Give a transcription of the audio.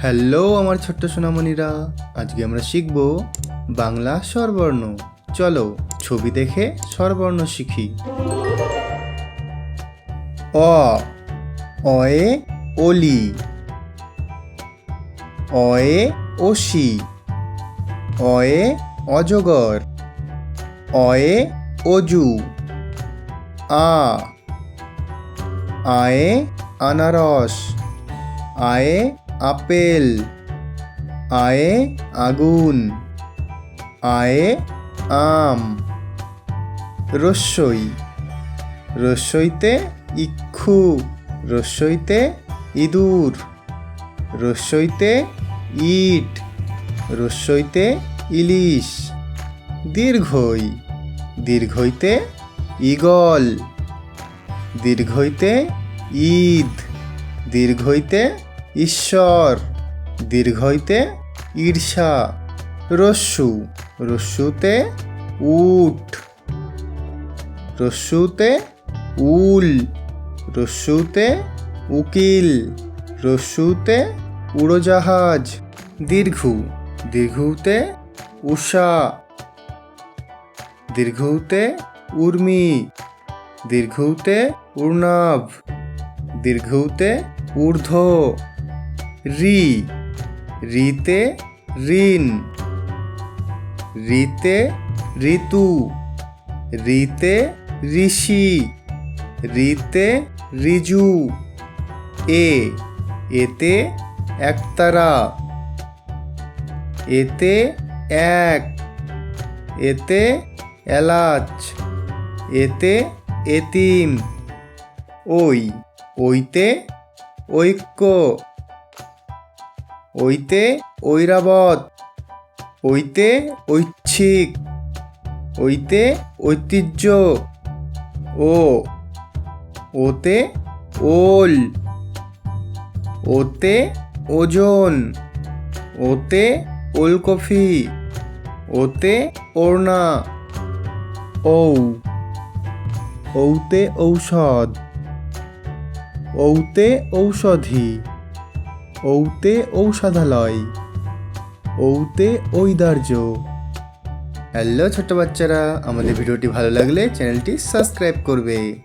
Hello আমার ছোট্ট সোনামণিরা, আজকে আমরা শিখব বাংলা স্বরবর্ণ। চলো ছবি দেখে স্বরবর্ণ শিখি। অ, অয়ে অলি। অয়ে অসি অয়ে অজগর। অয়ে অজু। আ, আয়ে আনারস। আয়ে আপেল। আয়ে আগুন। আয়ে আম। রস্যই রস্যইতে ইক্ষু। রস্যইতে ইঁদুর। রস্যইতে ইট। রস্যইতে ইলিশ। দীর্ঘই। দীর্ঘইতে ঈগল। দীর্ঘইতে ঈদ। দীর্ঘইতে ঈশ্বর দীর্ঘইতে ঈর্ষা, রস্যু, রস্যুতে উট, রস্যুতে উল, রস্যুতে উকিল, রস্যুতে উড়োজাহাজ, দীর্ঘু, দীর্ঘুতে উষা, দীর্ঘুতে উর্মি দীর্ঘউতে উর্ণাভ দীর্ঘউতে ঊর্ধ্ব। রি, রিতে ঋণ, রিতে ঋতু, রিতে ঋষি, রিতে রিজু এ, এতে একতারা, এতে এক, এতে এলাচ, এতে এতিম, ওই, ওইতে ঐক্য। ওইতে ঐরাবত ওইতে ঐচ্ছিক, ওইতে ঐতিহ্য, ও, ওতে ওল, ওতে ওজন, ওতে ওলকফি, ওতে ওড়না, ঔ, ঔতে ঔষধ, ঔতে ঔষধি। ঔতে ঔষধালয় ঔতে ঐদার্য হ্যালো ছোট্ট বাচ্চারা আমাদের ভিডিওটি ভালো লাগলে চ্যানেলটি সাবস্ক্রাইব করবে।